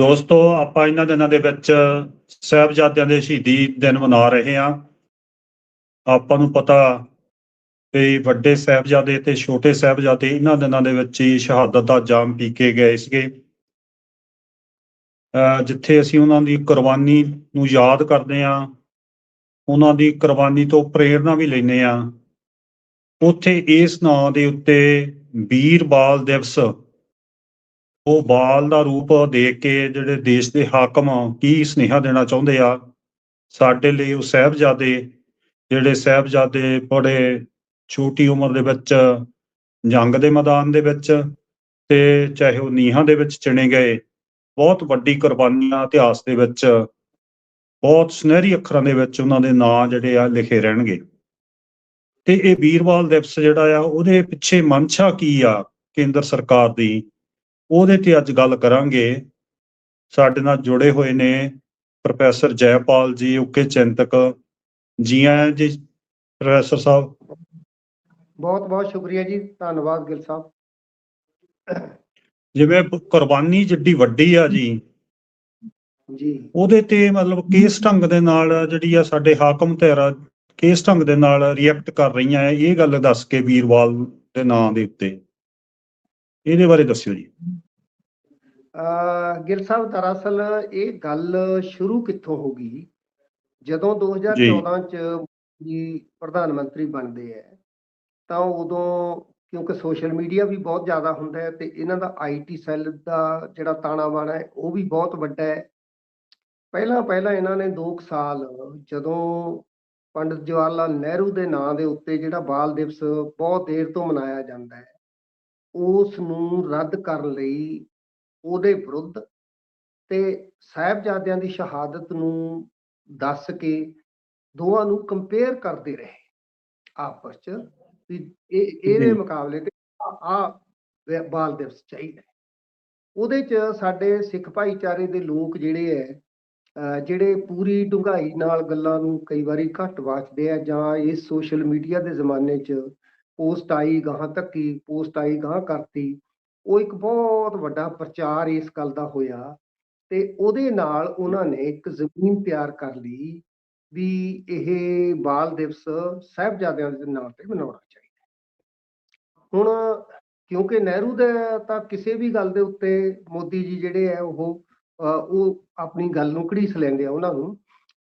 ਦੋਸਤੋ, ਆਪਾਂ ਇਹਨਾਂ ਦਿਨਾਂ ਦੇ ਵਿੱਚ ਸਾਹਿਬਜ਼ਾਦਿਆਂ ਦੇ ਸ਼ਹੀਦੀ ਦਿਨ ਮਨਾ ਰਹੇ ਹਾਂ। ਆਪਾਂ ਨੂੰ ਪਤਾ ਵੀ ਵੱਡੇ ਸਾਹਿਬਜ਼ਾਦੇ ਤੇ ਛੋਟੇ ਸਾਹਿਬਜ਼ਾਦੇ ਇਹਨਾਂ ਦਿਨਾਂ ਦੇ ਵਿੱਚ ਹੀ ਸ਼ਹਾਦਤ ਦਾ ਜਾਮ ਪੀ ਕੇ ਗਏ ਸੀਗੇ। ਜਿੱਥੇ ਅਸੀਂ ਉਹਨਾਂ ਦੀ ਕੁਰਬਾਨੀ ਨੂੰ ਯਾਦ ਕਰਦੇ ਹਾਂ, ਉਹਨਾਂ ਦੀ ਕੁਰਬਾਨੀ ਤੋਂ ਪ੍ਰੇਰਣਾ ਵੀ ਲੈਂਦੇ ਹਾਂ। ਉੱਥੇ ਇਸ ਨਾਂ ਦੇ ਉੱਤੇ ਵੀਰ ਬਾਲ ਦਿਵਸ ਉਹ ਬਾਲ ਦਾ ਰੂਪ ਦੇਖ ਕੇ ਜਿਹੜੇ ਦੇਸ਼ ਦੇ ਹਾਕਮ ਕੀ ਸੁਨੇਹਾ ਦੇਣਾ ਚਾਹੁੰਦੇ ਆ? ਸਾਡੇ ਲਈ ਉਹ ਸਾਹਿਬਜ਼ਾਦੇ, ਜਿਹੜੇ ਸਾਹਿਬਜ਼ਾਦੇ ਬੜੇ ਛੋਟੀ ਉਮਰ ਦੇ ਵਿੱਚ, ਜੰਗ ਦੇ ਮੈਦਾਨ ਦੇ ਵਿੱਚ ਤੇ ਚਾਹੇ ਉਹ ਨੀਹਾਂ ਦੇ ਵਿੱਚ ਚਿਣੇ ਗਏ, ਬਹੁਤ ਵੱਡੀ ਕੁਰਬਾਨੀਆਂ ਇਤਿਹਾਸ ਦੇ ਵਿੱਚ। ਬਹੁਤ ਸੁਨਹਿਰੀ ਅੱਖਰਾਂ ਦੇ ਵਿੱਚ ਉਹਨਾਂ ਦੇ ਨਾਂ ਜਿਹੜੇ ਆ ਲਿਖੇ ਰਹਿਣਗੇ। ਤੇ ਇਹ ਵੀਰਵਾਲ ਦਿਵਸ ਜਿਹੜਾ ਆ, ਉਹਦੇ ਪਿੱਛੇ ਮਨਸ਼ਾ ਕੀ ਆ ਕੇਂਦਰ ਸਰਕਾਰ ਦੀ? ਉਹਦੇ ਤੇ ਅੱਜ ਗੱਲ ਕਰਾਂਗੇ। ਸਾਡੇ ਨਾਲ ਜੁੜੇ ਹੋਏ ਨੇ ਪ੍ਰੋਫੈਸਰ ਜੈਪਾਲ ਜੀ ਉਕੇ ਚਿੰਤਕ ਜੀ ਆਇਆਂ ਜੀ। ਪ੍ਰੋਫੈਸਰ ਸਾਹਿਬ। ਬਹੁਤ ਬਹੁਤ ਸ਼ੁਕਰੀਆ ਜੀ। ਧੰਨਵਾਦ ਗਿਲ ਸਾਹਿਬ। ਜਿਵੇਂ ਕੁਰਬਾਨੀ ਜਿੱਡੀ ਵੱਡੀ ਆ ਜੀ। ਜੀ। ਉਹਦੇ ਤੇ ਮਤਲਬ ਕਿਸ ਢੰਗ ਦੇ ਨਾਲ ਜਿਹੜੀ ਆ ਸਾਡੇ ਹਾਕਮ ਧਿਰਾਂ ਕਿਸ ਢੰਗ ਦੇ ਨਾਲ ਰਿਐਕਟ ਕਰ ਰਹੀਆਂ ਇਹ ਗੱਲ ਦੱਸ ਕੇ ਵੀਰਵਾਲ ਦੇ ਨਾਂ ਦੇ ਉੱਤੇ। ਇਹਦੇ ਬਾਰੇ ਦੱਸਿਓ ਜੀ। ਗਿਲ ਸਾਹਿਬ ਦਰਅਸਲ ਇਹ ਗੱਲ ਸ਼ੁਰੂ ਕਿੱਥੋਂ ਹੋ ਗਈ? ਜਦੋਂ 2014 ਚ ਜੀ ਪ੍ਰਧਾਨ ਮੰਤਰੀ ਬਣਦੇ ਆ ਤਾਂ ਉਦੋਂ ਕਿਉਂਕਿ ਸੋਸ਼ਲ ਮੀਡੀਆ ਵੀ ਬਹੁਤ ਜ਼ਿਆਦਾ ਹੁੰਦਾ ਹੈ ਤੇ ਇਹਨਾਂ ਦਾ ਆਈਟੀ ਸੈੱਲ ਦਾ ਜਿਹੜਾ ਤਾਣਾ ਬਾਣਾ ਹੈ ਉਹ ਵੀ ਬਹੁਤ ਵੱਡਾ ਹੈ ਪਹਿਲਾਂ ਪਹਿਲਾਂ ਇਹਨਾਂ ਨੇ 2 ਸਾਲ ਜਦੋਂ ਪੰਡਿਤ ਜਵਾਹਰ ਲਾਲ ਨਹਿਰੂ ਦੇ ਨਾਂ ਦੇ ਉੱਤੇ ਜਿਹੜਾ ਬਾਲ ਦਿਵਸ ਬਹੁਤ ਦੇਰ ਤੋਂ ਮਨਾਇਆ ਜਾਂਦਾ ਹੈ ਉਸ ਨੂੰ ਰੱਦ ਕਰਨ ਲਈ ਉਹਦੇ ਵਿਰੁੱਧ ਤੇ ਸਾਹਿਬਜ਼ਾਦਿਆਂ ਦੀ ਸ਼ਹਾਦਤ ਨੂੰ ਦੱਸ ਕੇ ਦੋਵਾਂ ਨੂੰ ਕੰਪੇਅਰ ਕਰਦੇ ਰਹੇ ਆਪਸ ਚ ਵੀ ਇਹ ਇਹਦੇ। ਮੁਕਾਬਲੇ ਤੇ ਆ ਬਾਲ ਦਿਵਸ ਚਾਹੀਦਾ। ਉਹਦੇ ਚ ਸਾਡੇ ਸਿੱਖ ਭਾਈਚਾਰੇ ਦੇ ਲੋਕ ਜਿਹੜੇ ਐ ਜਿਹੜੇ ਪੂਰੀ ਡੂੰਘਾਈ ਨਾਲ ਗੱਲਾਂ ਨੂੰ ਕਈ ਵਾਰੀ ਘੱਟ ਵਾਚਦੇ ਆ ਜਾਂ ਇਸ ਸੋਸ਼ਲ ਮੀਡੀਆ ਦੇ ਜ਼ਮਾਨੇ 'ਚ ਪੋਸਟ ਆਈ ਗਾਹਾਂ ਧੱਕੀ ਪੋਸਟ ਆਈ ਗਾਹਾਂ ਕਰਤੀ ਉਹ ਇੱਕ ਬਹੁਤ ਵੱਡਾ ਪ੍ਰਚਾਰ ਇਸ ਗੱਲ ਦਾ ਹੋਇਆ ਤੇ ਉਹਦੇ ਨਾਲ ਉਹਨਾਂ ਨੇ ਇੱਕ ਜ਼ਮੀਨ ਤਿਆਰ ਕਰ ਲਈ ਵੀ ਇਹ ਬਾਲ ਦਿਵਸ ਸਾਹਿਬਜ਼ਾਦਿਆਂ ਦੇ ਨਾਂ ਤੇ ਮਨਾਉਣਾ ਚਾਹੀਦਾ ਹੁਣ ਕਿਉਂਕਿ ਨਹਿਰੂ ਦਾ ਤਾਂ ਕਿਸੇ ਵੀ ਗੱਲ ਦੇ ਉੱਤੇ ਮੋਦੀ ਜੀ ਜਿਹੜੇ ਆ ਉਹ ਉਹ ਆਪਣੀ ਗੱਲ ਨੂੰ ਘੜੀਸ ਲੈਂਦੇ ਆ ਉਹਨਾਂ ਨੂੰ,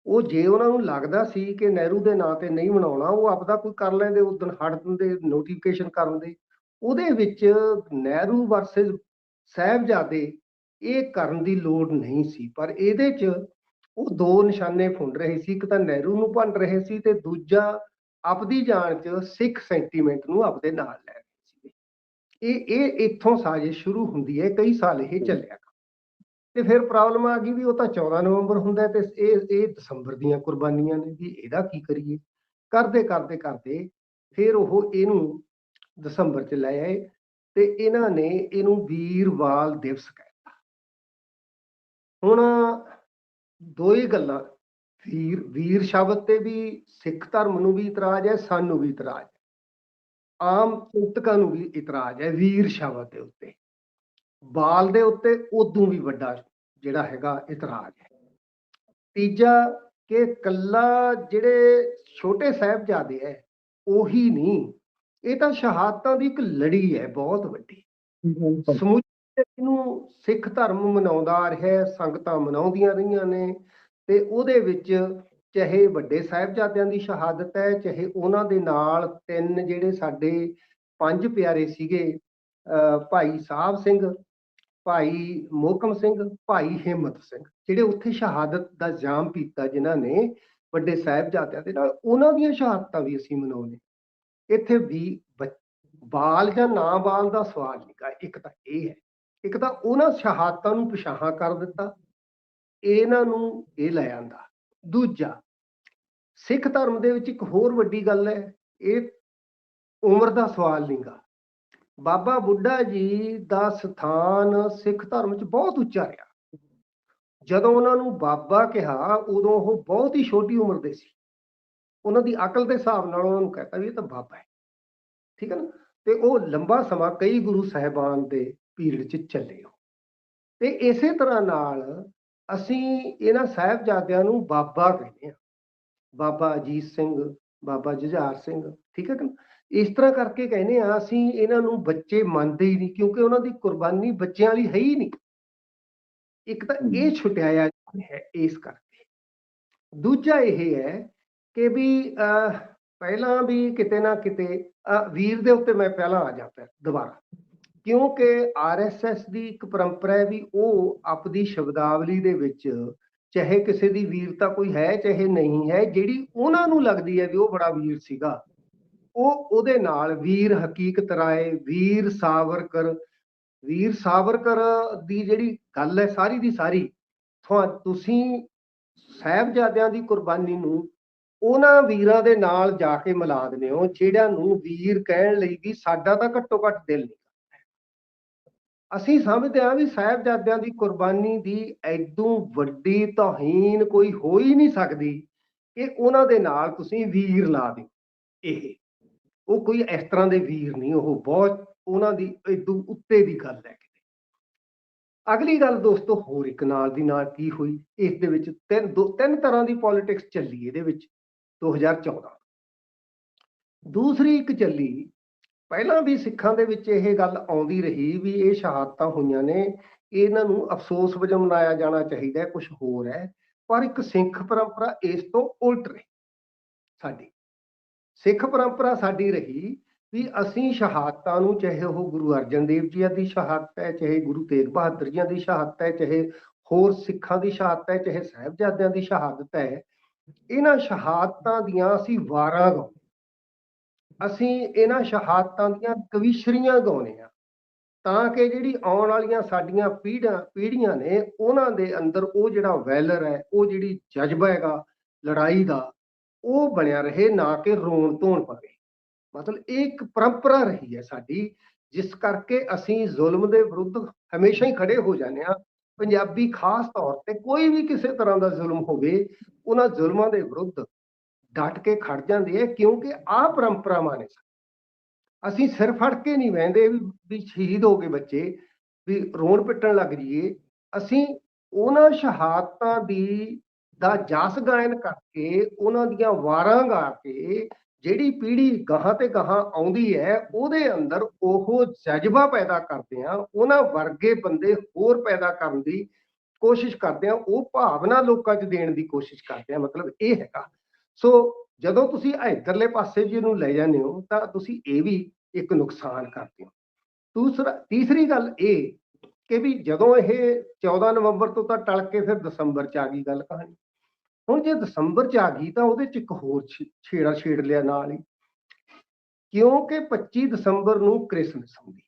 ਉਹ ਜੇ ਉਹਨਾਂ ਨੂੰ ਲੱਗਦਾ ਸੀ ਕਿ ਨਹਿਰੂ ਦੇ ਨਾਂ ਤੇ ਨਹੀਂ ਮਨਾਉਣਾ, ਉਹ ਆਪਦਾ ਕੋਈ ਕਰ ਲੈਂਦੇ, ਉਸ ਦਿਨ ਹਟ ਦੇ ਨੋਟੀਫਿਕੇਸ਼ਨ ਕਰਨ ਦੇ ਉਹਦੇ ਵਿੱਚ ਨਹਿਰੂ ਵਰਸਸ ਸਾਹਿਬਜ਼ਾਦੇ ਇਹ ਕਰਨ ਦੀ ਲੋੜ ਨਹੀਂ ਸੀ ਪਰ ਇਹਦੇ 'ਚ ਉਹ ਦੋ ਨਿਸ਼ਾਨੇ ਫੁੰਡ ਰਹੇ ਸੀ ਇੱਕ ਤਾਂ ਨਹਿਰੂ ਨੂੰ ਭੰਡ ਰਹੇ ਸੀ ਤੇ ਦੂਜਾ ਆਪਦੀ ਜਾਨ 'ਚ ਸਿੱਖ ਸੈਂਟੀਮੈਂਟ ਨੂੰ ਆਪਦੇ ਨਾਲ ਲੈ ਰਹੇ ਸੀ ਇਹ ਇਹ ਇੱਥੋਂ ਸਾਜ਼ਿਸ਼ ਸ਼ੁਰੂ ਹੁੰਦੀ ਹੈ ਕਈ ਸਾਲ ਇਹ ਚੱਲਿਆ ਤੇ ਫਿਰ ਪ੍ਰੋਬਲਮ ਆ ਗਈ ਵੀ ਉਹ ਤਾਂ 14 ਨਵੰਬਰ ਹੁੰਦਾ ਤੇ ਇਹ ਇਹ ਦਸੰਬਰ ਦੀਆਂ ਕੁਰਬਾਨੀਆਂ ਨੇ ਵੀ ਇਹਦਾ ਕੀ ਕਰੀਏ? ਕਰਦੇ ਕਰਦੇ ਕਰਦੇ ਫਿਰ ਉਹ ਇਹਨੂੰ ਦਸੰਬਰ ਚ ਲੈ ਆਏ ਤੇ ਇਹਨਾਂ ਨੇ ਇਹਨੂੰ ਵੀਰਵਾਲ ਦਿਵਸ ਕਹਿਤਾ। ਹੁਣ ਦੋ ਹੀ ਗੱਲਾਂ, ਵੀਰ ਵੀਰ ਸ਼ਬਦ ਤੇ ਵੀ ਸਿੱਖ ਧਰਮ ਨੂੰ ਵੀ ਇਤਰਾਜ਼ ਹੈ, ਸਾਨੂੰ ਵੀ ਇਤਰਾਜ਼ ਹੈ। ਆਮ ਚਿੰਤਕਾਂ ਨੂੰ ਵੀ ਇਤਰਾਜ਼ ਹੈ ਵੀਰ ਸ਼ਬਦ ਦੇ ਉੱਤੇ। ਬਾਲ ਦੇ ਉੱਤੇ ਉਦੋਂ ਵੀ ਵੱਡਾ ਜਿਹੜਾ ਹੈਗਾ ਇਤਰਾਜ਼ ਹੈ। ਤੀਜਾ ਕਿ ਕੱਲਾ ਜਿਹੜੇ ਛੋਟੇ ਸਾਹਿਬਜ਼ਾਦੇ ਹੈ, ਉਹੀ ਨਹੀਂ ਇਹ ਤਾਂ ਸ਼ਹਾਦਤਾਂ ਦੀ ਇੱਕ ਲੜੀ ਹੈ, ਬਹੁਤ ਵੱਡੀ। ਸਮੁੱਚੇ ਇਹਨੂੰ ਸਿੱਖ ਧਰਮ ਮਨਾਉਂਦਾ ਆ ਰਿਹਾ, ਸੰਗਤਾਂ ਮਨਾਉਂਦੀਆਂ ਰਹੀਆਂ ਨੇ ਤੇ ਉਹਦੇ ਵਿੱਚ ਚਾਹੇ ਵੱਡੇ ਸਾਹਿਬਜ਼ਾਦਿਆਂ ਦੀ ਸ਼ਹਾਦਤ ਹੈ, ਚਾਹੇ ਉਹਨਾਂ ਦੇ ਨਾਲ ਤਿੰਨ ਜਿਹੜੇ ਸਾਡੇ ਪੰਜ ਪਿਆਰੇ ਸੀਗੇ ਭਾਈ ਸਾਹਿਬ ਸਿੰਘ, ਭਾਈ ਮੋਹਕਮ ਸਿੰਘ, ਭਾਈ ਹਿੰਮਤ ਸਿੰਘ, ਜਿਹੜੇ ਉੱਥੇ ਸ਼ਹਾਦਤ ਦਾ ਜਾਮ ਪੀਤਾ ਜਿਨ੍ਹਾਂ ਨੇ ਵੱਡੇ ਸਾਹਿਬਜ਼ਾਦਿਆਂ ਦੇ ਨਾਲ, ਉਹਨਾਂ ਦੀਆਂ ਸ਼ਹਾਦਤਾਂ ਵੀ ਅਸੀਂ ਮਨਾਉਂਦੇ ਇੱਥੇ ਵੀ ਬਾਲ ਜਾਂ ਨਾ ਬਾਲ ਦਾ ਸਵਾਲ ਨਿਕਾ ਇੱਕ ਤਾਂ ਇਹ ਹੈ, ਇੱਕ ਤਾਂ ਉਹਨਾਂ ਸ਼ਹਾਦਤਾਂ ਨੂੰ ਪਿਛਾਹਾਂ ਕਰ ਦਿੱਤਾ, ਇਹਨਾਂ ਨੂੰ ਇਹ ਲੈ ਆਂਦਾ। ਦੂਜਾ, ਸਿੱਖ ਧਰਮ ਦੇ ਵਿੱਚ ਇੱਕ ਹੋਰ ਵੱਡੀ ਗੱਲ ਹੈ, ਇਹ ਉਮਰ ਦਾ ਸਵਾਲ ਨਹੀਂਗਾ ਬਾਬਾ ਬੁੱਢਾ ਜੀ ਦਾ ਸਥਾਨ ਸਿੱਖ ਧਰਮ 'ਚ ਬਹੁਤ ਉੱਚਾ ਰਿਹਾ। ਜਦੋਂ ਉਹਨਾਂ ਨੂੰ ਬਾਬਾ ਕਿਹਾ, ਉਦੋਂ ਉਹ ਬਹੁਤ ਹੀ ਛੋਟੀ ਉਮਰ ਦੇ ਸੀ। ਉਹਨਾਂ ਦੀ ਅਕਲ ਦੇ ਹਿਸਾਬ ਨਾਲ ਉਹਨਾਂ ਨੂੰ ਕਹਤਾ ਵੀ ਇਹ ਤਾਂ ਬਾਬਾ ਹੈ। ਠੀਕ ਹੈ ਨਾ? ਤੇ ਉਹ ਲੰਬਾ ਸਮਾਂ ਕਈ ਗੁਰੂ ਸਾਹਿਬਾਨ ਦੇ ਪੀਰੀਅਡ 'ਚ ਚੱਲੇ ਉਹ। ਤੇ ਇਸੇ ਤਰ੍ਹਾਂ ਨਾਲ ਅਸੀਂ ਇਹਨਾਂ ਸਾਹਿਬਜ਼ਾਦਿਆਂ ਨੂੰ ਬਾਬਾ ਕਹਿੰਦੇ ਆ ਬਾਬਾ ਅਜੀਤ ਸਿੰਘ ਬਾਬਾ ਜੁਝਾਰ ਸਿੰਘ ਠੀਕ ਹੈ ਨਾ? ਇਸ ਤਰ੍ਹਾਂ ਕਰਕੇ ਕਹਿੰਦੇ ਆ ਅਸੀਂ ਇਹਨਾਂ ਨੂੰ ਬੱਚੇ ਮੰਨਦੇ ਹੀ ਨਹੀਂ ਕਿਉਂਕਿ ਉਹਨਾਂ ਦੀ ਕੁਰਬਾਨੀ ਬੱਚਿਆਂ ਲਈ ਹੈ ਹੀ ਨਹੀਂ। ਇੱਕ ਤਾਂ ਇਹ ਛੁਟਿਆਇਆ ਹੈ ਇਸ ਕਰਕੇ। ਦੂਜਾ ਇਹ ਹੈ ਕਿ ਵੀ ਅਹ, ਪਹਿਲਾਂ ਵੀ ਕਿਤੇ ਨਾ ਕਿਤੇ ਅਹ, ਵੀਰ ਦੇ ਉੱਤੇ ਮੈਂ ਪਹਿਲਾਂ ਆ ਜਾਂਦਾ ਦੁਬਾਰਾ। ਕਿਉਂਕਿ ਆਰਐਸਐਸ ਦੀ ਇੱਕ ਪਰੰਪਰਾ ਹੈ ਵੀ ਉਹ ਆਪਦੀ ਸ਼ਬਦਾਵਲੀ ਦੇ ਵਿੱਚ ਚਾਹੇ ਕਿਸੇ ਦੀ ਵੀਰਤਾ ਕੋਈ ਹੈ ਚਾਹੇ ਨਹੀਂ ਹੈ ਜਿਹੜੀ ਉਹਨਾਂ ਨੂੰ ਲੱਗਦੀ ਹੈ ਵੀ ਉਹ ਬੜਾ ਵੀਰ ਸੀਗਾ ਉਹ ਉਹਦੇ ਨਾਲ ਵੀਰ ਹਕੀਕਤ ਰਾਏ ਵੀਰ ਸਾਵਰਕਰ ਵੀਰ ਸਾਵਰਕਰ ਦੀ ਜਿਹੜੀ ਗੱਲ ਹੈ ਸਾਰੀ ਦੀ ਸਾਰੀ ਤੁਹਾ- ਤੁਸੀਂ ਸਾਹਿਬਜ਼ਾਦਿਆਂ ਦੀ ਕੁਰਬਾਨੀ ਨੂੰ ਉਹਨਾਂ ਵੀਰਾਂ ਦੇ ਨਾਲ ਜਾ ਕੇ ਮਿਲਾ ਦਿੰਦੇ ਹੋ ਜਿਹੜਿਆਂ ਨੂੰ ਵੀਰ ਕਹਿਣ ਲਈ ਵੀ ਸਾਡਾ ਤਾਂ ਘੱਟੋ ਘੱਟ ਦਿਲ ਨਹੀਂ ਅਸੀਂ ਸਮਝਦੇ ਹਾਂ ਵੀ ਸਾਹਿਬਜ਼ਾਦਿਆਂ ਦੀ ਕੁਰਬਾਨੀ ਦੀ ਐਦੋਂ ਵੱਡੀ ਤੋਹੀਨ ਕੋਈ ਹੋ ਹੀ ਨਹੀਂ ਸਕਦੀ ਕਿ ਉਹਨਾਂ ਦੇ ਨਾਲ ਤੁਸੀਂ ਵੀਰ ਲਾ ਦਿਓ। ਇਹ ਉਹ ਕੋਈ ਇਸ ਤਰ੍ਹਾਂ ਦੇ ਵੀਰ ਨਹੀਂ, ਉਹ ਬਹੁਤ ਉਹਨਾਂ ਦੀ ਐਦੋਂ ਉੱਤੇ ਦੀ ਗੱਲ ਹੈ। ਅਗਲੀ ਗੱਲ ਦੋਸਤੋ, ਹੋਰ ਇੱਕ ਨਾਲ ਦੀ ਨਾਲ ਕੀ ਹੋਈ? ਇਸ ਦੇ ਵਿੱਚ ਤਿੰਨ ਦੋ ਤਿੰਨ ਤਰ੍ਹਾਂ ਦੀ ਪੋਲਿਟਿਕਸ ਚੱਲੀ ਇਹਦੇ ਵਿੱਚ। 2014 ਦੂਸਰੀ ਇੱਕ ਚੱਲੀ, ਪਹਿਲਾਂ ਵੀ ਸਿੱਖਾਂ ਦੇ ਵਿੱਚ ਇਹ ਗੱਲ ਆਉਂਦੀ ਰਹੀ ਵੀ ਇਹ ਸ਼ਹਾਦਤਾਂ ਹੋਈਆਂ ਨੇ, ਇਹਨਾਂ ਨੂੰ ਅਫਸੋਸ ਵਜੋਂ ਮਨਾਇਆ ਜਾਣਾ ਚਾਹੀਦਾ ਹੈ ਕੁਝ ਹੋਰ ਹੈ, ਪਰ ਇੱਕ ਸਿੱਖ ਪਰੰਪਰਾ ਇਸ ਤੋਂ ਉਲਟ ਰਹੀ ਸਾਡੀ। ਸਿੱਖ ਪਰੰਪਰਾ ਸਾਡੀ ਰਹੀ ਵੀ ਅਸੀਂ ਸ਼ਹਾਦਤਾਂ ਨੂੰ, ਚਾਹੇ ਉਹ ਗੁਰੂ ਅਰਜਨ ਦੇਵ ਜੀ ਦੀ ਸ਼ਹਾਦਤ ਹੈ, ਚਾਹੇ ਗੁਰੂ ਤੇਗ ਬਹਾਦਰ ਜੀ ਦੀ ਸ਼ਹਾਦਤ ਹੈ, ਚਾਹੇ ਹੋਰ ਸਿੱਖਾਂ ਦੀ ਸ਼ਹਾਦਤ ਹੈ, ਚਾਹੇ ਸਾਹਿਬਜ਼ਾਦਿਆਂ ਦੀ ਸ਼ਹਾਦਤ ਹੈ ਇਹਨਾਂ ਸ਼ਹਾਦਤਾਂ ਦੀਆਂ ਅਸੀਂ ਵਾਰਾਂ ਗਾਉਂਦੇ ਅਸੀਂ ਇਹਨਾਂ ਸ਼ਹਾਦਤਾਂ ਦੀਆਂ ਕਵਿਸ਼ਰੀਆਂ ਗਾਉਂਦੇ ਆ ਤਾਂ ਕਿ ਜਿਹੜੀ ਆਉਣ ਵਾਲੀਆਂ ਸਾਡੀਆਂ ਪੀੜ੍ਹੀਆਂ ਪੀੜ੍ਹੀਆਂ ਨੇ, ਉਹਨਾਂ ਦੇ ਅੰਦਰ ਉਹ ਜਿਹੜਾ ਵੈਲਰ ਹੈ, ਉਹ ਜਿਹੜੀ ਜਜ਼ਬਾ ਹੈਗਾ, ਲੜਾਈ ਦਾ, ਉਹ ਬਣਿਆ ਰਹੇ, ਨਾ ਕਿ ਰੋਣ ਧੋਣ ਪਵੇ ਮਤਲਬ ਇਹ ਇੱਕ ਪਰੰਪਰਾ ਰਹੀ ਹੈ ਸਾਡੀ, ਜਿਸ ਕਰਕੇ ਅਸੀਂ ਜ਼ੁਲਮ ਦੇ ਵਿਰੁੱਧ ਹਮੇਸ਼ਾ ਹੀ ਖੜੇ ਹੋ ਜਾਂਦੇ ਆ ਪੰਜਾਬੀ ਖਾਸ ਤੌਰ ਤੇ ਕੋਈ ਵੀ ਕਿਸੇ ਤਰ੍ਹਾਂ ਦਾ ਜ਼ੁਲਮ ਹੋਵੇ, ਉਹਨਾਂ ਜ਼ੁਲਮਾਂ ਦੇ ਵਿਰੁੱਧ ਡਟ ਕੇ ਖੜ ਜਾਂਦੇ ਆ, ਕਿਉਂਕਿ ਆਹ ਪਰੰਪਰਾਵਾਂ ਨੇ ਅਸੀਂ ਸਿਰ ਫੜ ਕੇ ਨਹੀਂ ਵਹਿੰਦੇ ਵੀ ਸ਼ਹੀਦ ਹੋ ਗਏ ਬੱਚੇ, ਵੀ ਰੋਣ ਪਿੱਟਣ ਲੱਗ ਜਾਈਏ। ਅਸੀਂ ਉਹਨਾਂ ਸ਼ਹਾਦਤਾਂ ਦੀ, ਦਾ ਜਸ ਗਾਇਨ ਕਰਕੇ, ਉਹਨਾਂ ਦੀਆਂ ਵਾਰਾਂ ਗਾ ਕੇ ਜਿਹੜੀ ਪੀੜ੍ਹੀ ਗਾਹਾਂ ਤੇ ਗਾਹਾਂ ਆਉਂਦੀ ਹੈ, ਉਹਦੇ ਅੰਦਰ ਉਹ ਜਜ਼ਬਾ ਪੈਦਾ ਕਰਦੇ ਆ, ਉਹਨਾਂ ਵਰਗੇ ਬੰਦੇ ਹੋਰ ਪੈਦਾ ਕਰਨ ਦੀ ਕੋਸ਼ਿਸ਼ ਕਰਦੇ ਆ, ਉਹ ਭਾਵਨਾ ਲੋਕਾਂ 'ਚ ਦੇਣ ਦੀ ਕੋਸ਼ਿਸ਼ ਕਰਦੇ ਆ, ਮਤਲਬ ਇਹ ਹੈਗਾ। ਸੋ ਜਦੋਂ ਤੁਸੀਂ ਇਧਰਲੇ ਪਾਸੇ ਜੀ ਨੂੰ ਲੈ ਜਾਂਦੇ ਹੋ, ਤਾਂ ਤੁਸੀਂ ਇਹ ਵੀ ਇੱਕ ਨੁਕਸਾਨ ਕਰਦੇ ਹੋ। ਦੂਸਰਾ, ਤੀਸਰੀ ਗੱਲ ਇਹ ਕਿ ਵੀ ਜਦੋਂ ਇਹ 14 ਨਵੰਬਰ ਤੋਂ ਤਾਂ ਟਲ ਕੇ ਫਿਰ ਦਸੰਬਰ ਚ ਆ ਗਈ ਗੱਲ ਕਹਾਣੀ। ਹੁਣ ਜੇ ਦਸੰਬਰ ਚ ਆ ਗਈ ਤਾਂ ਉਹਦੇ ਚ ਇੱਕ ਹੋਰ ਛੇ- ਛੇੜਾ ਛੇੜ ਲਿਆ ਨਾਲ ਹੀ। ਕਿਉਂਕਿ 25 ਦਸੰਬਰ ਨੂੰ ਕ੍ਰਿਸਮਸ ਹੁੰਦੀ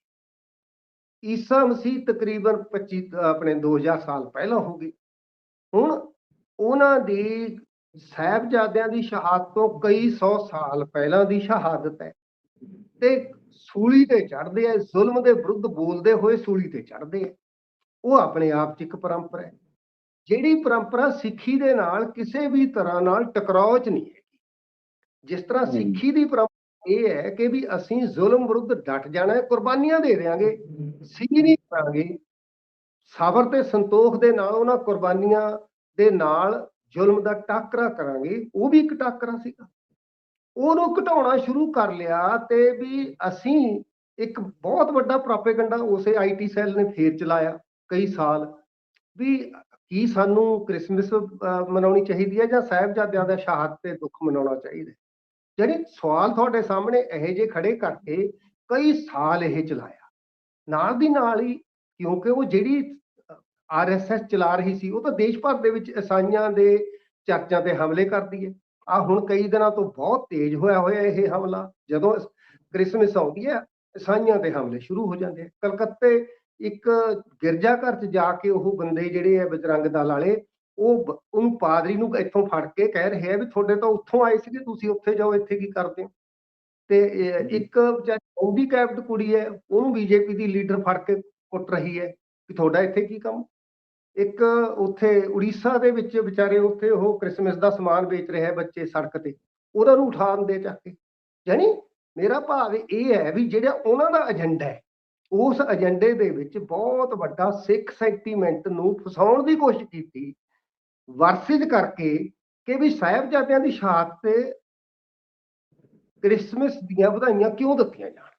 ਈਸਾ ਮਸੀਹ ਤਕਰੀਬਨ 25 ਆਪਣੇ 2000 ਸਾਲ ਪਹਿਲਾਂ ਹੋ ਗਈ ਹੁਣ ਉਹਨਾਂ ਦੀ ਸਾਹਿਬਜ਼ਾਦਿਆਂ ਦੀ ਸ਼ਹਾਦਤ ਤੋਂ ਕਈ ਸੌ ਸਾਲ ਪਹਿਲਾਂ ਦੀ ਸ਼ਹਾਦਤ ਹੈ। ਤੇ ਸੂਲੀ ਤੇ ਚੜ੍ਹਦੇ ਆ ਜ਼ੁਲਮ ਦੇ ਵਿਰੁੱਧ ਬੋਲਦੇ ਹੋਏ ਸੂਲੀ ਤੇ ਚੜ੍ਹਦੇ ਆ। ਉਹ ਆਪਣੇ ਆਪ ਚ ਇੱਕ ਪਰੰਪਰਾ ਹੈ। ਜਿਹੜੀ ਪਰੰਪਰਾ ਸਿੱਖੀ ਦੇ ਨਾਲ ਕਿਸੇ ਵੀ ਤਰ੍ਹਾਂ ਨਾਲ ਟਕਰਾਓ ਚ ਨਹੀਂ ਹੈਗੀ। ਜਿਸ ਤਰ੍ਹਾਂ। ਸਿੱਖੀ ਦੀ ਪਰੰਪਰਾ ਇਹ ਹੈ ਕਿ ਵੀ ਅਸੀਂ ਜ਼ੁਲਮ ਵਿਰੁੱਧ ਡਟ ਜਾਣਾ ਹੈ ਕੁਰਬਾਨੀਆਂ ਦੇ ਦਿਆਂਗੇ ਸੀ ਨਹੀਂ ਕਰਾਂਗੇ। ਸਬਰ ਤੇ ਸੰਤੋਖ ਦੇ ਨਾਲ ਉਹਨਾਂ ਕੁਰਬਾਨੀਆਂ ਦੇ ਨਾਲ ਜ਼ੁਲਮ ਦਾ ਟਾਕਰਾ ਕਰਾਂਗੇ ਉਹ ਵੀ ਇੱਕ ਟਾਕਰਾ ਸੀਗਾ। ਉਹਨੂੰ ਘਟਾਉਣਾ ਸ਼ੁਰੂ ਕਰ ਲਿਆ ਤੇ ਵੀ ਅਸੀਂ ਇੱਕ ਬਹੁਤ ਵੱਡਾ ਪ੍ਰੋਪੇਗੈਂਡਾ ਉਸੇ ਆਈਟੀ ਸੈੱਲ ਨੇ ਫੇਰ ਚਲਾਇਆ ਕਈ ਸਾਲ। ਵੀ ਕੀ ਸਾਨੂੰ ਕ੍ਰਿਸਮਸ ਮਨਾਉਣੀ ਚਾਹੀਦੀ ਹੈ ਜਾਂ ਸਾਹਿਬਜ਼ਾਦਿਆਂ ਦਾ ਸ਼ਹਾਦਤ ਤੇ ਦੁੱਖ ਮਨਾਉਣਾ ਚਾਹੀਦਾ ਹੈ? ਜਾਣੀ ਸਵਾਲ ਤੁਹਾਡੇ ਸਾਹਮਣੇ ਇਹੋ ਜਿਹੇ ਖੜੇ ਕਰਕੇ ਕਈ ਸਾਲ ਇਹ ਚਲਾਇਆ। ਨਾਲ ਦੀ ਨਾਲ ਹੀ ਕਿਉਂਕਿ ਉਹ ਜਿਹੜੀ ਆਰਐਸਐਸ ਚਲਾ ਰਹੀ ਸੀ, ਉਹ ਤਾਂ ਦੇਸ਼ ਭਰ ਦੇ ਵਿੱਚ ਈਸਾਈਆਂ ਦੇ ਚਰਚਾਂ ਤੇ ਹਮਲੇ ਕਰਦੀ ਹੈ। ਆ ਹੁਣ ਕਈ ਦਿਨਾਂ ਤੋਂ ਬਹੁਤ ਤੇਜ਼ ਹੋਇਆ ਹੋਇਆ ਇਹ ਹਮਲਾ। ਜਦੋਂ ਕ੍ਰਿਸਮਸ ਆਉਂਦੀ ਹੈ, ਈਸਾਈਆਂ ਤੇ ਹਮਲੇ ਸ਼ੁਰੂ ਹੋ ਜਾਂਦੇ ਆ। ਕਲਕੱਤੇ ਇੱਕ ਗਿਰਜਾ ਘਰ 'ਚ ਜਾ ਕੇ ਉਹ ਬੰਦੇ ਜਿਹੜੇ ਆ ਬਜਰੰਗ ਦਲ ਵਾਲੇ ਉਹ ਉਹਨੂੰ ਪਾਦਰੀ ਨੂੰ ਇੱਥੋਂ ਫੜ ਕੇ ਕਹਿ ਰਹੇ ਆ ਵੀ ਤੁਹਾਡੇ ਤਾਂ ਉੱਥੋਂ ਆਏ ਸੀਗੇ ਤੁਸੀਂ ਉੱਥੇ ਜਾਓ ਇੱਥੇ ਕੀ ਕਰਦੇ ਹੋ? ਤੇ ਇੱਕ ਵਿਚਾਰੀ ਕੈਪਟ ਕੁੜੀ ਹੈ ਉਹਨੂੰ ਬੀਜੇਪੀ ਦੀ ਲੀਡਰ ਫੜ ਕੇ ਕੁੱਟ ਰਹੀ ਹੈ ਕਿ ਤੁਹਾਡਾ ਇੱਥੇ ਕੀ ਕੰਮ? ਇੱਕ ਉੱਥੇ ਉੜੀਸਾ ਦੇ ਵਿੱਚ ਵਿਚਾਰੇ ਉੱਥੇ ਉਹ ਕ੍ਰਿਸਮਸ ਦਾ ਸਮਾਨ ਵੇਚ ਰਿਹਾ ਬੱਚੇ ਸੜਕ ਤੇ ਉਹਨਾਂ ਨੂੰ ਉਠਾਉਣ ਦੇ ਚੱਕ ਕੇ। ਯਾਨੀ ਮੇਰਾ ਭਾਵ ਇਹ ਹੈ ਵੀ ਜਿਹੜਾ ਉਹਨਾਂ ਦਾ ਏਜੰਡਾ ਹੈ ਉਸ ਏਜੰਡੇ ਦੇ ਵਿੱਚ ਬਹੁਤ ਵੱਡਾ ਸਿੱਖ ਸੈਂਟੀਮੈਂਟ ਨੂੰ ਫਸਾਉਣ ਦੀ ਕੋਸ਼ਿਸ਼ ਕੀਤੀ। ਵਰਸਿਜ ਕਰਕੇ ਕਿ ਵੀ ਸਾਹਿਬਜ਼ਾਦਿਆਂ ਦੀ ਸ਼ਹਾਦਤ ਤੇ ਕ੍ਰਿਸਮਸ ਦੀਆਂ ਵਧਾਈਆਂ ਕਿਉਂ ਦਿੱਤੀਆਂ ਜਾਣ?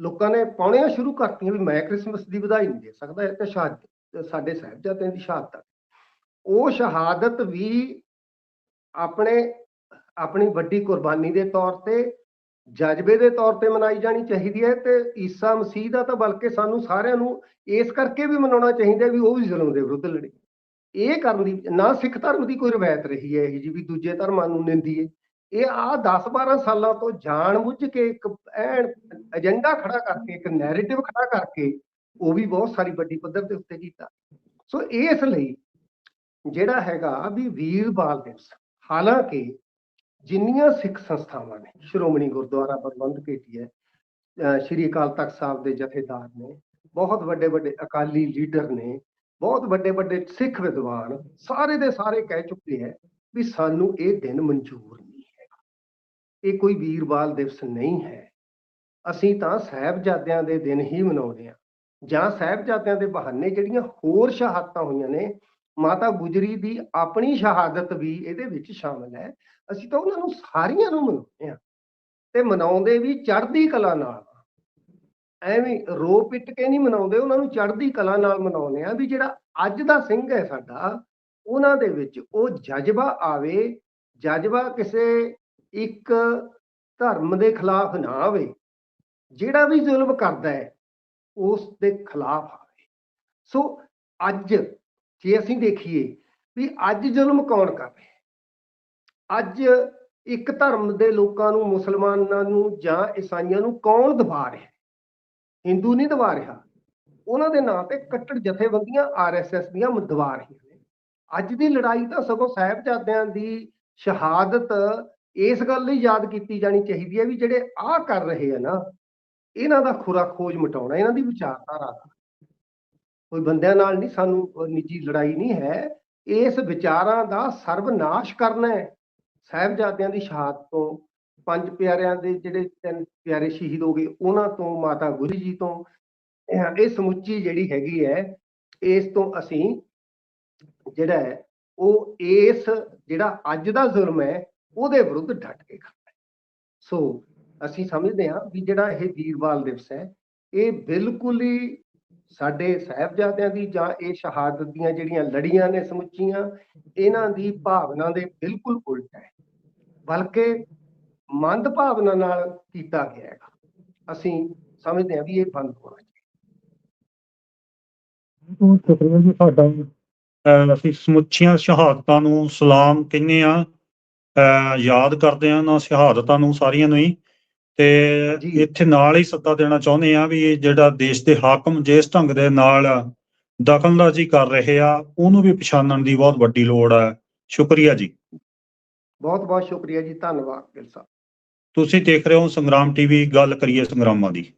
ਲੋਕਾਂ ਨੇ ਪਾਉਣੀਆਂ ਸ਼ੁਰੂ ਕਰਤੀਆਂ ਵੀ ਮੈਂ ਕ੍ਰਿਸਮਸ ਦੀ ਵਧਾਈ ਨਹੀਂ ਦੇ ਸਕਦਾ, ਇਹ ਤਾਂ ਸ਼ਹਾਦਤ ਸਾਡੇ ਸਾਹਿਬਜ਼ਾਦਿਆਂ ਦੀ ਸ਼ਹਾਦਤ ਉਹ ਸ਼ਹਾਦਤ ਵੀ ਆਪਣੇ, ਆਪਣੀ ਵੱਡੀ ਕੁਰਬਾਨੀ ਦੇ ਤੌਰ ਤੇ ਜਜ਼ਬੇ ਦੇ ਤੌਰ ਤੇ ਮਨਾਈ ਜਾਣੀ ਚਾਹੀਦੀ ਹੈ ਤੇ ਈਸਾ ਮਸੀਹ ਦਾ ਤਾਂ ਬਲਕਿ ਸਾਨੂੰ ਸਾਰਿਆਂ ਨੂੰ ਇਸ ਕਰਕੇ ਵੀ ਮਨਾਉਣਾ ਚਾਹੀਦਾ ਵੀ ਉਹ ਵੀ ਜ਼ੁਲਮ ਦੇ ਵਿਰੁੱਧ ਲੜੇ। ਇਹ ਕਰਨ ਦੀ ਨਾ ਸਿੱਖ ਧਰਮ ਦੀ ਕੋਈ ਰਵਾਇਤ ਰਹੀ ਹੈ ਇਹ ਜੀ ਵੀ ਦੂਜੇ ਧਰਮਾਂ ਨੂੰ ਨਿੰਦੀਏ ਇਹ ਆ 10 12 ਸਾਲਾਂ ਤੋਂ ਜਾਣ ਬੁੱਝ ਕੇ ਇੱਕ ਐਨ ਏਜੰਡਾ ਖੜਾ ਕਰਕੇ, ਇੱਕ ਨੈਰੇਟਿਵ ਖੜਾ ਕਰਕੇ ਉਹ ਵੀ ਬਹੁਤ ਸਾਰੀ ਵੱਡੀ ਪੱਧਰ ਦੇ ਉੱਤੇ ਕੀਤਾ। ਸੋ ਇਸ ਲਈ ਜਿਹੜਾ ਹੈਗਾ ਵੀ ਵੀਰ ਬਾਲ ਦਿਵਸ, ਹਾਲਾਂਕਿ ਜਿੰਨੀਆਂ ਸਿੱਖ ਸੰਸਥਾਵਾਂ ਨੇ, ਸ਼੍ਰੋਮਣੀ ਗੁਰਦੁਆਰਾ ਪ੍ਰਬੰਧਕ ਹੈ ਸ਼੍ਰੀ ਅਕਾਲ ਤਖਤ ਸਾਹਿਬ ਦੇ ਜਥੇਦਾਰ ਨੇ, ਬਹੁਤ ਵੱਡੇ ਵੱਡੇ ਅਕਾਲੀ ਲੀਡਰ ਨੇ, ਬਹੁਤ ਵੱਡੇ ਵੱਡੇ ਸਿੱਖ ਵਿਦਵਾਨ ਸਾਰੇ ਦੇ ਸਾਰੇ ਕਹਿ ਚੁੱਕੇ ਹੈ ਵੀ ਸਾਨੂੰ ਇਹ ਦਿਨ ਮਨਜ਼ੂਰ ਨਹੀਂ ਹੈਗਾ ਇਹ ਕੋਈ ਵੀਰਬਾਲ ਦਿਵਸ ਨਹੀਂ ਹੈ। ਅਸੀਂ ਤਾਂ ਸਾਹਿਬਜ਼ਾਦਿਆਂ ਦੇ ਦਿਨ ਹੀ ਮਨਾਉਂਦੇ ਹਾਂ ਜਾਂ ਸਾਹਿਬਜ਼ਾਦਿਆਂ ਦੇ ਬਹਾਨੇ ਜਿਹੜੀਆਂ ਹੋਰ ਸ਼ਹਾਦਤਾਂ ਹੋਈਆਂ ਨੇ ਮਾਤਾ ਗੁਜਰੀ ਦੀ ਆਪਣੀ ਸ਼ਹਾਦਤ ਵੀ ਇਹਦੇ ਵਿੱਚ ਸ਼ਾਮਲ ਹੈ। ਅਸੀਂ ਤਾਂ ਉਹਨਾਂ ਨੂੰ ਸਾਰੀਆਂ ਨੂੰ ਮਨਾਉਂਦੇ ਹਾਂ ਤੇ ਮਨਾਉਂਦੇ ਵੀ ਚੜ੍ਹਦੀ ਕਲਾ ਨਾਲ। ਐਵੇਂ ਰੋ ਪਿੱਟ ਕੇ ਨਹੀਂ ਮਨਾਉਂਦੇ, ਉਹਨਾਂ ਨੂੰ ਚੜ੍ਹਦੀ ਕਲਾ ਨਾਲ ਮਨਾਉਂਦੇ ਆ ਵੀ ਜਿਹੜਾ ਅੱਜ ਦਾ ਸਿੰਘ ਹੈ ਸਾਡਾ, ਉਹਨਾਂ ਦੇ ਵਿੱਚ ਉਹ ਜਜ਼ਬਾ ਆਵੇ, ਜਜ਼ਬਾ ਕਿਸੇ ਇੱਕ ਧਰਮ ਦੇ ਖਿਲਾਫ ਨਾ ਆਵੇ, ਜਿਹੜਾ ਵੀ ਜ਼ੁਲਮ ਕਰਦਾ ਹੈ, ਉਸ ਦੇ ਖਿਲਾਫ ਆਵੇ। ਸੋ ਅੱਜ ਜੇ ਅਸੀਂ ਦੇਖੀਏ ਵੀ ਅੱਜ ਜ਼ੁਲਮ ਕੌਣ ਕਰ ਰਿਹਾ ਅੱਜ ਇੱਕ ਧਰਮ ਦੇ ਲੋਕਾਂ ਨੂੰ, ਮੁਸਲਮਾਨਾਂ ਨੂੰ ਜਾਂ ਈਸਾਈਆਂ ਨੂੰ ਕੌਣ ਦਬਾ ਰਿਹਾ ਹਿੰਦੂ ਨਹੀਂ ਦਬਾ ਰਿਹਾ। ਉਹਨਾਂ ਦੇ ਨਾਂ ਤੇ ਕੱਟੜ ਜਥੇਬੰਦੀਆਂ ਆਰਐਸਐਸ ਦੀਆਂ ਮ- ਦਬਾ ਰਹੀਆਂ ਨੇ। ਅੱਜ ਦੀ ਲੜਾਈ ਤਾਂ ਸਗੋਂ ਸਾਹਿਬਜ਼ਾਦਿਆਂ ਦੀ ਸ਼ਹਾਦਤ ਇਸ ਗੱਲ ਲਈ ਯਾਦ ਕੀਤੀ ਜਾਣੀ ਚਾਹੀਦੀ ਹੈ ਵੀ ਜਿਹੜੇ ਆਹ ਕਰ ਰਹੇ ਆ ਨਾ, ਇਹਨਾਂ ਦਾ ਖੁਰਾ ਖੋਜ ਮਿਟਾਉਣਾ, ਇਹਨਾਂ ਦੀ ਵਿਚਾਰਧਾਰਾ ਦਾ। ਕੋਈ ਬੰਦਿਆਂ ਨਾਲ ਨਹੀਂ, ਸਾਨੂੰ ਨਿੱਜੀ ਲੜਾਈ ਨਹੀਂ ਹੈ। ਇਸ ਵਿਚਾਰਾਂ ਦਾ ਸਰਵਨਾਸ਼ ਕਰਨਾ ਹੈ। ਸਾਹਿਬਜ਼ਾਦਿਆਂ ਦੀ ਸ਼ਹਾਦਤ ਤੋਂ, ਪੰਜ ਪਿਆਰਿਆਂ ਦੇ ਜਿਹੜੇ ਤਿੰਨ ਪਿਆਰੇ ਸ਼ਹੀਦ ਹੋ ਗਏ, ਉਹਨਾਂ ਤੋਂ, ਮਾਤਾ ਗੁਜਰੀ ਜੀ ਤੋਂ। ਇਹ ਸਮੁੱਚੀ ਜਿਹੜੀ ਹੈਗੀ ਹੈ, ਇਸ ਤੋਂ ਅਸੀਂ ਜਿਹੜਾ ਹੈ, ਉਹ ਇਸ ਜਿਹੜਾ ਅੱਜ ਦਾ ਜ਼ੁਲਮ ਹੈ, ਉਹਦੇ ਵਿਰੁੱਧ ਡਟ ਕੇ ਖੜਨਾ ਸੋ, ਅਸੀਂ ਸਮਝਦੇ ਹਾਂ ਵੀ ਜਿਹੜਾ ਇਹ ਵੀਰਵਾਲ ਦਿਵਸ ਹੈ, ਇਹ ਬਿਲਕੁਲ ਹੀ ਸਾਡੇ ਸਾਹਿਬਜ਼ਾਦਿਆਂ ਦੀ ਜਾਂ ਇਹ ਸ਼ਹਾਦਤ ਦੀਆਂ ਜਿਹੜੀਆਂ ਲੜੀਆਂ ਨੇ ਸਮੁੱਚੀਆਂ, ਇਹਨਾਂ ਦੀ ਭਾਵਨਾ ਦੇ ਬਿਲਕੁਲ ਉਲਟ ਹੈ। ਬਲਕਿ ਮੰਦ ਭਾਵਨਾ ਨਾਲ ਕੀਤਾ ਗਿਆ ਹੈਗਾ। ਅਸੀਂ ਸਮਝਦੇ ਹਾਂ ਵੀ ਇਹ ਬੰਦ ਹੋਣਾ ਚਾਹੀਦਾ। ਸ਼ੁਕਰੀਆ ਜੀ, ਤੁਹਾਡਾ, ਅਹ, ਅਸੀਂ ਸਮੁੱਚੀਆਂ ਸ਼ਹਾਦਤਾਂ ਨੂੰ ਸਲਾਮ ਕਹਿੰਦੇ ਆ ਯਾਦ ਕਰਦੇ ਆ ਨਾ ਸ਼ਹਾਦਤਾਂ ਨੂੰ ਸਾਰੀਆਂ ਨੂੰ ਹੀ। ਤੇ। ਇੱਥੇ ਨਾਲ ਹੀ ਸੱਦਾ ਦੇਣਾ ਚਾਹੁੰਦੇ ਆ ਵੀ ਇਹ ਜਿਹੜਾ ਦੇਸ਼ ਦੇ ਹਾਕਮ ਜਿਸ ਢੰਗ ਦੇ ਨਾਲ ਦਖਲਅੰਦਾਜ਼ੀ ਕਰ ਰਹੇ ਆ ਉਹਨੂੰ ਵੀ ਪਛਾਣਨ ਦੀ ਬਹੁਤ ਵੱਡੀ ਲੋੜ ਹੈ ਸ਼ੁਕਰੀਆ ਜੀ। ਬਹੁਤ ਬਹੁਤ ਸ਼ੁਕਰੀਆ ਜੀ ਧੰਨਵਾਦ ਗਿਲ ਸਾਹਿਬ। ਤੁਸੀਂ ਦੇਖ ਰਹੇ ਹੋ ਸੰਗਰਾਮ ਟੀਵੀ ਗੱਲ ਕਰੀਏ ਸੰਗਰਾਮਾਂ ਦੀ।